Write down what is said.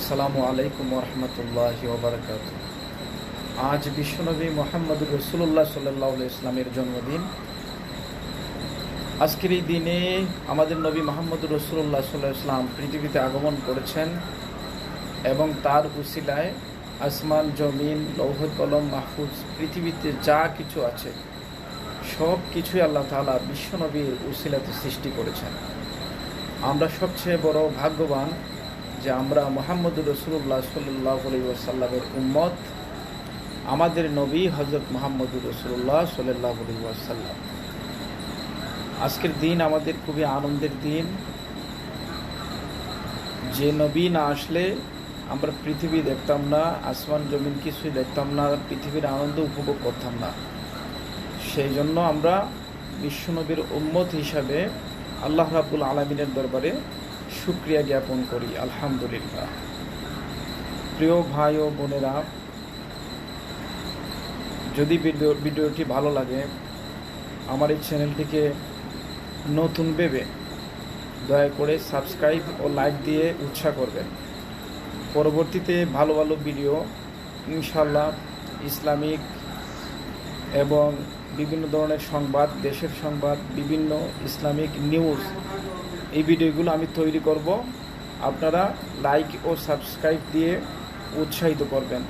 আসসালামু আলাইকুম রহমতুল্লাহ ওবরাকাত আজ বিশ্বনবী মোহাম্মদুর রসুল্লাহ সাল্লাহ ইসলামের জন্মদিন। আজকের এই দিনে আমাদের নবী মোহাম্মদুর রসুল্লাহ সাল্লাহ ইসলাম পৃথিবীতে আগমন করেছেন এবং তার উসিলায় আসমান, জমিন লৌহ কলম, মাহফুজ, পৃথিবীতে যা কিছু আছে, সব কিছুই আল্লাহ তালা বিশ্বনবীর উসিলাতে সৃষ্টি করেছেন। আমরা সবচেয়ে বড় ভাগ্যবান যে আমরা মোহাম্মদুর রসুল্লাহ সাল্লাহ আলী ওয়াসাল্লামের উম্মত, আমাদের নবী হজরত মোহাম্মদুর রসুল্লাহ সাল্লাহ আলী ওয়াসাল্লাম। আজকের দিন আমাদের খুবই আনন্দের দিন। যে নবী না আসলে আমরা পৃথিবী দেখতাম না, আসমান জমিন কিছুই দেখতাম না, পৃথিবীর আনন্দ উপভোগ করতাম না। সেই জন্য আমরা বিশ্বনবীর উম্মত হিসাবে আল্লাহ রাবুল আলমিনের দরবারে সুক্রিয়া জ্ঞাপন করি, আলহামদুলিল্লাহ। প্রিয় ভাই ও বোনেরা, যদি ভিডিও ভিডিওটি ভালো লাগে, আমার এই চ্যানেলটিকে নতুন ভেবে দয়া করে সাবস্ক্রাইব ও লাইক দিয়ে উৎসাহ করবেন। পরবর্তীতে ভালো ভালো ভিডিও ইনশাল্লাহ ইসলামিক এবং বিভিন্ন ধরনের সংবাদ, দেশের সংবাদ, বিভিন্ন ইসলামিক নিউজ এই ভিডিওগুলো আমি তৈরি করব। আপনারা লাইক ও সাবস্ক্রাইব দিয়ে উৎসাহিত করবেন।